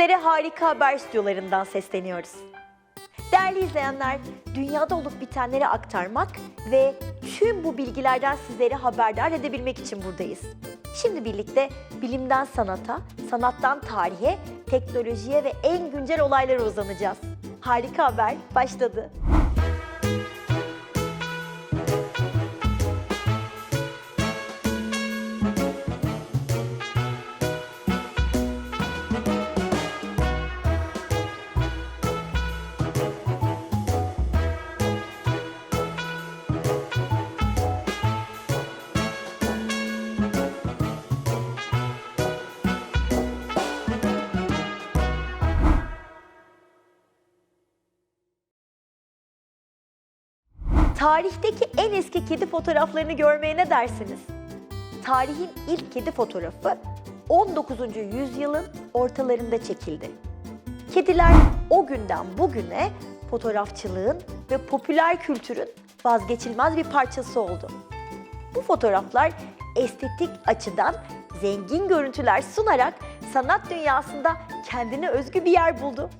Sizlere harika haber stüdyolarından sesleniyoruz. Değerli izleyenler, dünyada olup bitenleri aktarmak ve tüm bu bilgilerden sizleri haberdar edebilmek için buradayız. Şimdi birlikte bilimden sanata, sanattan tarihe, teknolojiye ve en güncel olaylara uzanacağız. Harika haber başladı. Tarihteki en eski kedi fotoğraflarını görmeye ne dersiniz? Tarihin ilk kedi fotoğrafı 19. yüzyılın ortalarında çekildi. Kediler o günden bugüne fotoğrafçılığın ve popüler kültürün vazgeçilmez bir parçası oldu. Bu fotoğraflar estetik açıdan zengin görüntüler sunarak sanat dünyasında kendine özgü bir yer buldu.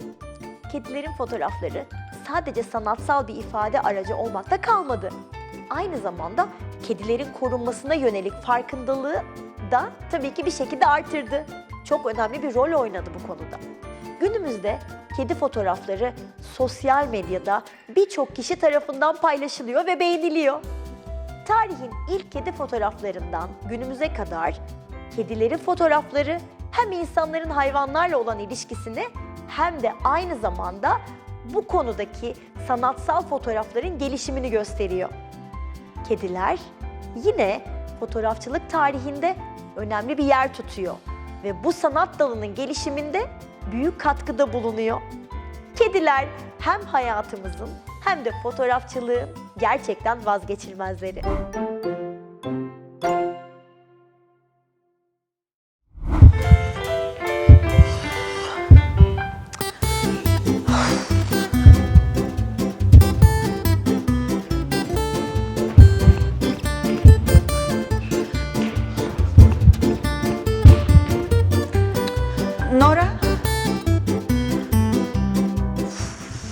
Kedilerin fotoğrafları sadece sanatsal bir ifade aracı olmakta kalmadı. Aynı zamanda kedilerin korunmasına yönelik farkındalığı da tabii ki bir şekilde artırdı. Çok önemli bir rol oynadı bu konuda. Günümüzde kedi fotoğrafları sosyal medyada birçok kişi tarafından paylaşılıyor ve beğeniliyor. Tarihin ilk kedi fotoğraflarından günümüze kadar kedilerin fotoğrafları hem insanların hayvanlarla olan ilişkisini hem de aynı zamanda bu konudaki sanatsal fotoğrafların gelişimini gösteriyor. Kediler yine fotoğrafçılık tarihinde önemli bir yer tutuyor ve bu sanat dalının gelişiminde büyük katkıda bulunuyor. Kediler hem hayatımızın hem de fotoğrafçılığın gerçekten vazgeçilmezleri.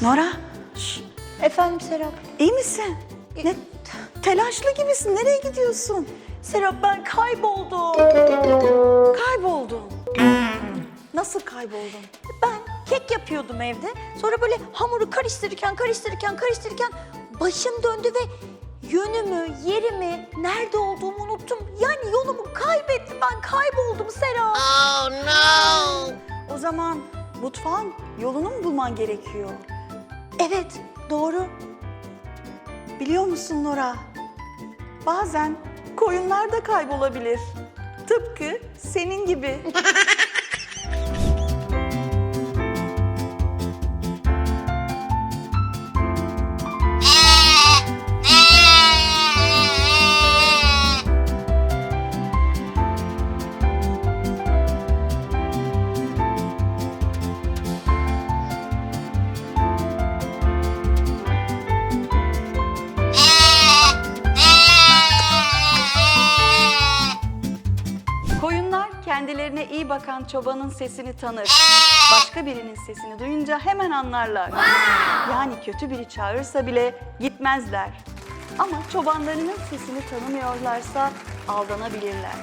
Nora? Şş, Efendim Serap? iyi misin? Ne telaşlı gibisin. Nereye gidiyorsun? Serap ben kayboldum. Kayboldun. Nasıl kayboldun? Ben kek yapıyordum evde. Sonra böyle hamuru karıştırırken, karıştırırken, karıştırırken başım döndü ve yönümü, yerimi, nerede olduğumu unuttum. Yani yolumu kaybettim. Ben kayboldum Serap. O zaman mutfağın yolunu mu bulman gerekiyor? Evet, doğru. Biliyor musun Nora? Bazen koyunlar da kaybolabilir. Tıpkı senin gibi. Koyunlar kendilerine iyi bakan çobanın sesini tanır. Başka birinin sesini duyunca hemen anlarlar. Yani kötü biri çağırırsa bile gitmezler. Ama çobanlarının sesini tanımıyorlarsa aldanabilirler.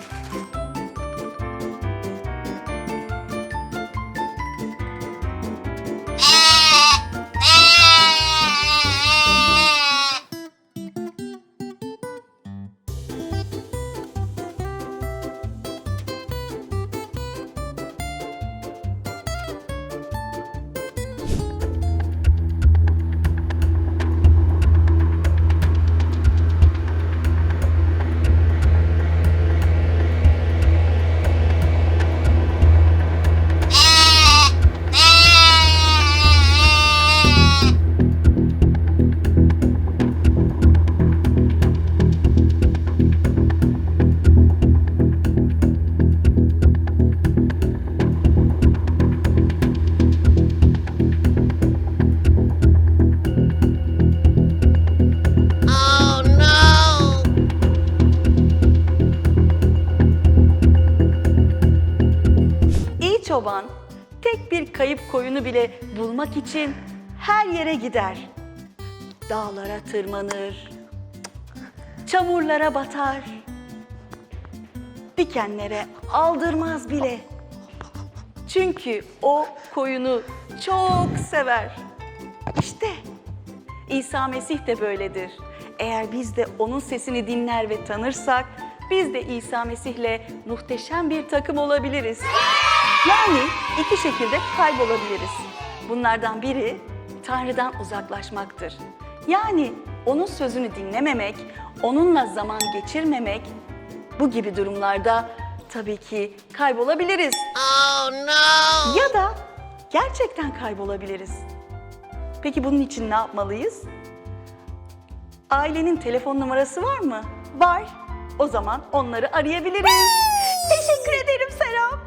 Bir kayıp koyunu bile bulmak için her yere gider. Dağlara tırmanır, çamurlara batar, dikenlere aldırmaz bile. Çünkü o koyunu çok sever. İşte İsa Mesih de böyledir. Eğer biz de onun sesini dinler ve tanırsak, biz de İsa Mesih'le muhteşem bir takım olabiliriz. Yani iki şekilde kaybolabiliriz. Bunlardan biri Tanrı'dan uzaklaşmaktır. Yani onun sözünü dinlememek, onunla zaman geçirmemek bu gibi durumlarda tabii ki kaybolabiliriz. Ya da gerçekten kaybolabiliriz. Peki bunun için ne yapmalıyız? Ailenin telefon numarası var mı? Var. O zaman onları arayabiliriz. Teşekkür ederim Serap.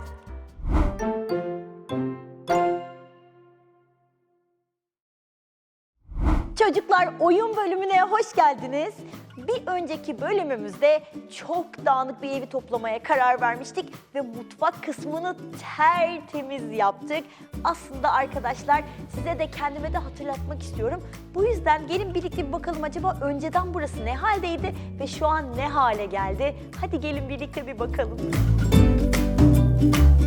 Çocuklar oyun bölümüne hoş geldiniz. Bir önceki bölümümüzde çok dağınık bir evi toplamaya karar vermiştik ve mutfak kısmını tertemiz yaptık. Aslında arkadaşlar size de kendime de hatırlatmak istiyorum. Bu yüzden gelin birlikte bir bakalım acaba önceden burası ne haldeydi ve şu an ne hale geldi? Hadi gelin birlikte bir bakalım. Şimdi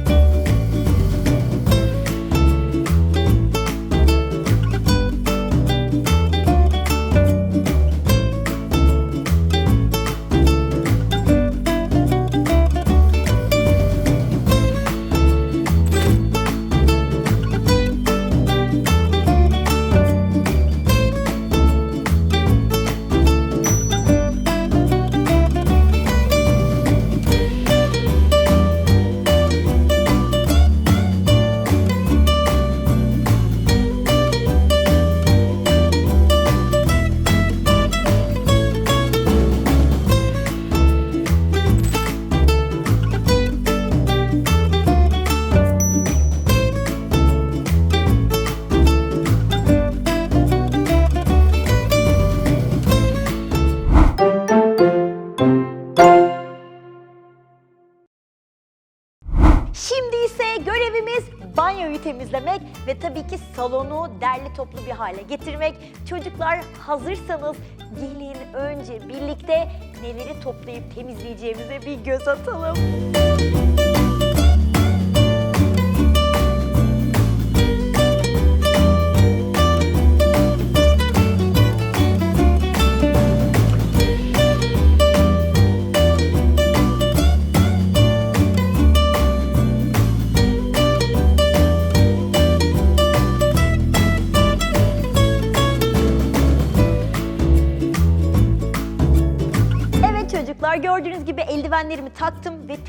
temizlemek ve tabii ki salonu derli toplu bir hale getirmek. Çocuklar hazırsanız gelin önce birlikte neleri toplayıp temizleyeceğimize bir göz atalım. Evet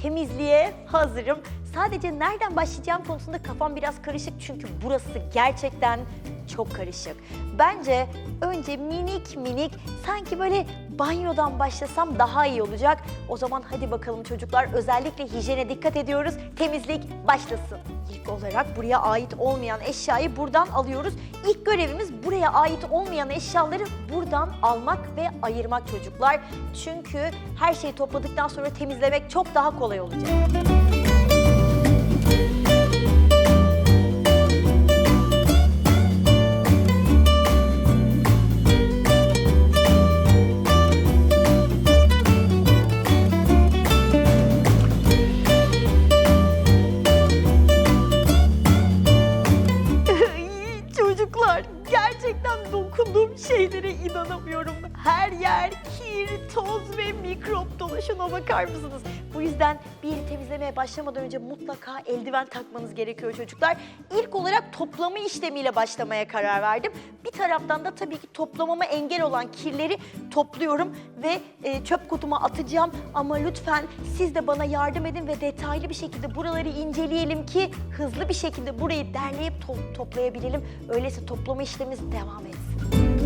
temizliğe hazırım. Sadece nereden başlayacağım konusunda kafam biraz karışık çünkü burası gerçekten çok karışık. Bence önce minik minik sanki böyle banyodan başlasam daha iyi olacak. O zaman hadi bakalım çocuklar özellikle hijyene dikkat ediyoruz. Temizlik başlasın. İlk olarak buraya ait olmayan eşyayı buradan alıyoruz. İlk görevimiz buraya ait olmayan eşyaları buradan almak ve ayırmak çocuklar. Çünkü her şeyi topladıktan sonra temizlemek çok daha kolay olacak. Şuna bakar mısınız? Bu yüzden bir yeri temizlemeye başlamadan önce mutlaka eldiven takmanız gerekiyor çocuklar. İlk olarak toplama işlemiyle başlamaya karar verdim. Bir taraftan da tabii ki toplamama engel olan kirleri topluyorum ve e, çöp kutuma atacağım. Ama lütfen siz de bana yardım edin ve detaylı bir şekilde buraları inceleyelim ki hızlı bir şekilde burayı derleyip to- toplayabilelim. Öyleyse toplama işlemimiz devam etsin.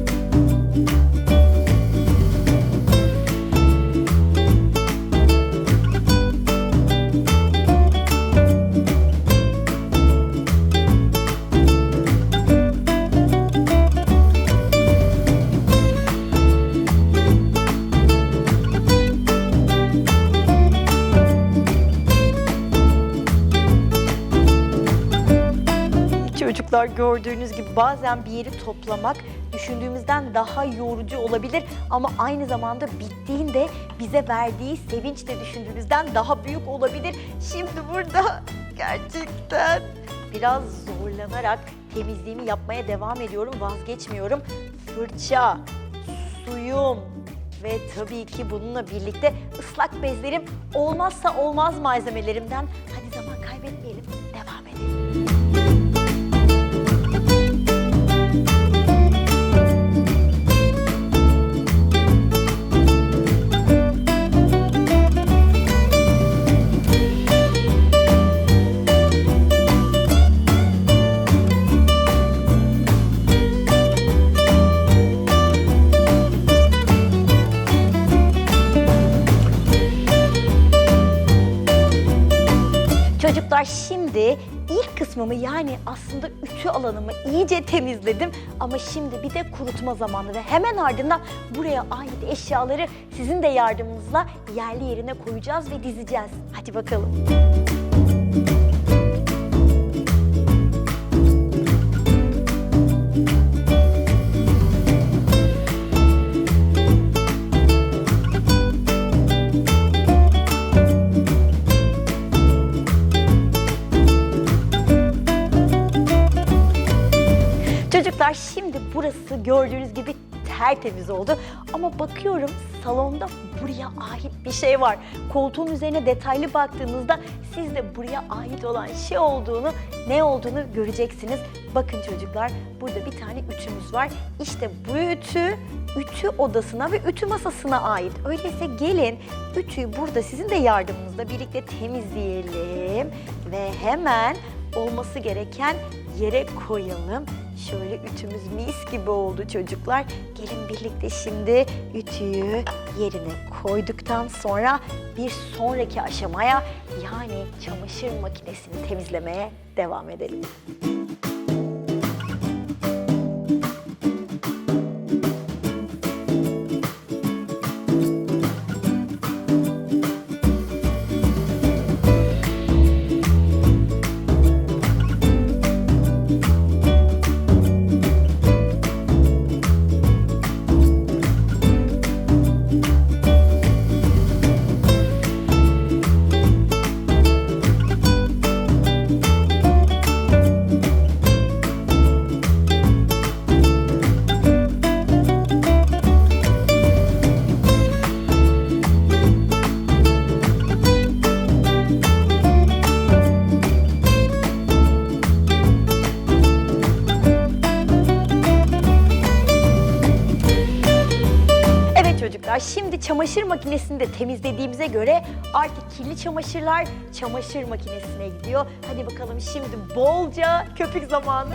Çocuklar gördüğünüz gibi bazen bir yeri toplamak düşündüğümüzden daha yorucu olabilir ama aynı zamanda bittiğinde bize verdiği sevinç de düşündüğümüzden daha büyük olabilir. Şimdi burada gerçekten biraz zorlanarak temizliğimi yapmaya devam ediyorum, vazgeçmiyorum. Fırça, suyum ve tabii ki bununla birlikte ıslak bezlerim olmazsa olmaz malzemelerimden. Kısmımı yani aslında ütü alanımı iyice temizledim ama şimdi bir de kurutma zamanı ve hemen ardından buraya ait eşyaları sizin de yardımınızla yerli yerine koyacağız ve dizeceğiz. Hadi bakalım. Gördüğünüz gibi tertemiz oldu. Ama bakıyorum salonda buraya ait bir şey var. Koltuğun üzerine detaylı baktığınızda siz de buraya ait olan şey olduğunu, ne olduğunu göreceksiniz. Bakın çocuklar burada bir tane ütümüz var. İşte bu ütü ütü odasına ve ütü masasına ait. Öyleyse gelin ütüyü burada sizin de yardımınızla birlikte temizleyelim ve hemen olması gereken yere koyalım. Şöyle ütümüz mis gibi oldu çocuklar. Gelin birlikte şimdi ütüyü yerine koyduktan sonra bir sonraki aşamaya yani çamaşır makinesini temizlemeye devam edelim. Şimdi çamaşır makinesini de temizlediğimize göre artık kirli çamaşırlar çamaşır makinesine gidiyor. Hadi bakalım şimdi bolca köpük zamanı.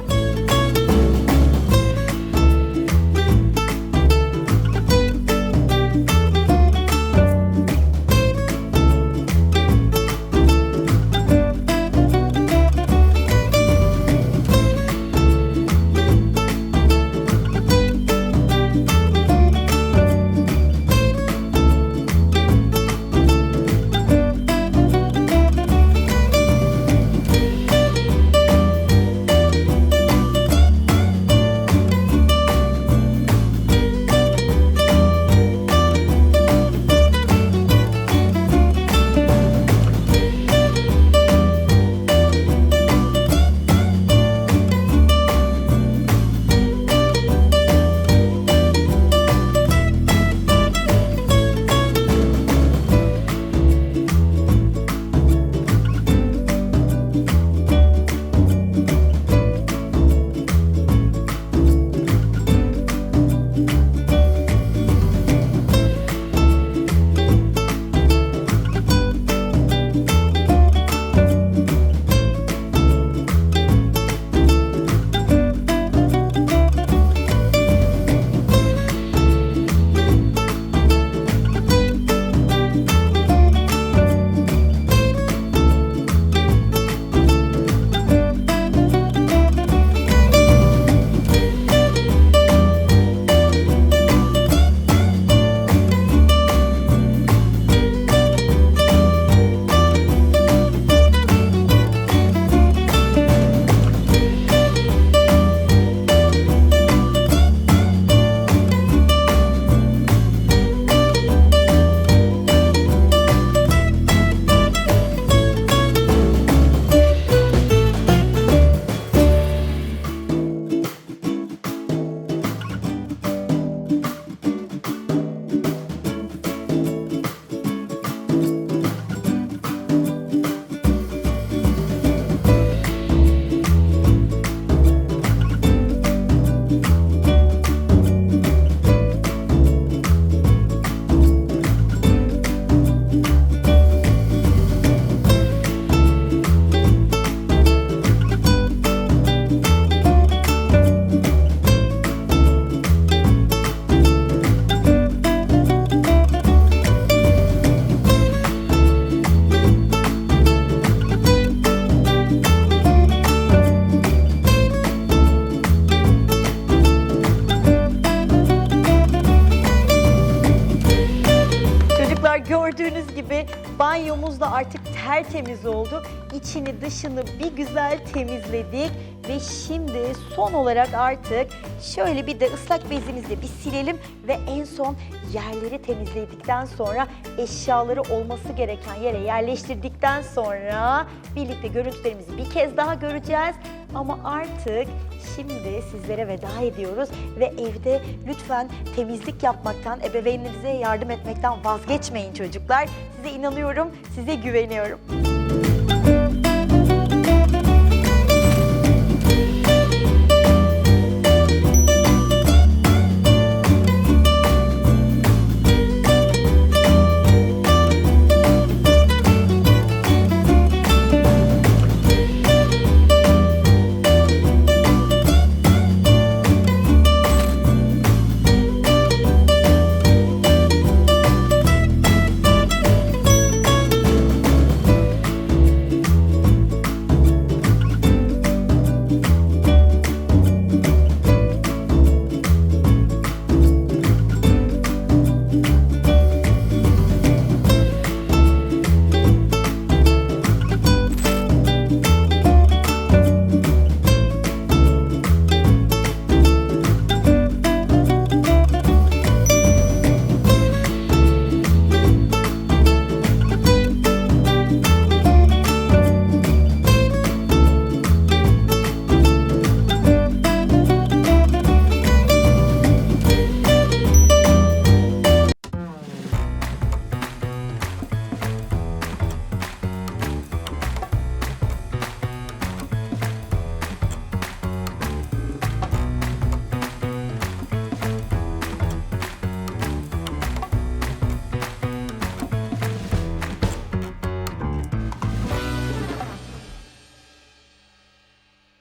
Tertemiz oldu. İçini dışını bir güzel temizledik. Ve şimdi son olarak artık şöyle bir de ıslak bezimizle bir silelim ve en son yerleri temizledikten sonra eşyaları olması gereken yere yerleştirdikten sonra birlikte görüntülerimizi bir kez daha göreceğiz. Ama artık şimdi sizlere veda ediyoruz ve evde lütfen temizlik yapmaktan, ebeveynlerinize yardım etmekten vazgeçmeyin çocuklar. Size inanıyorum, size güveniyorum.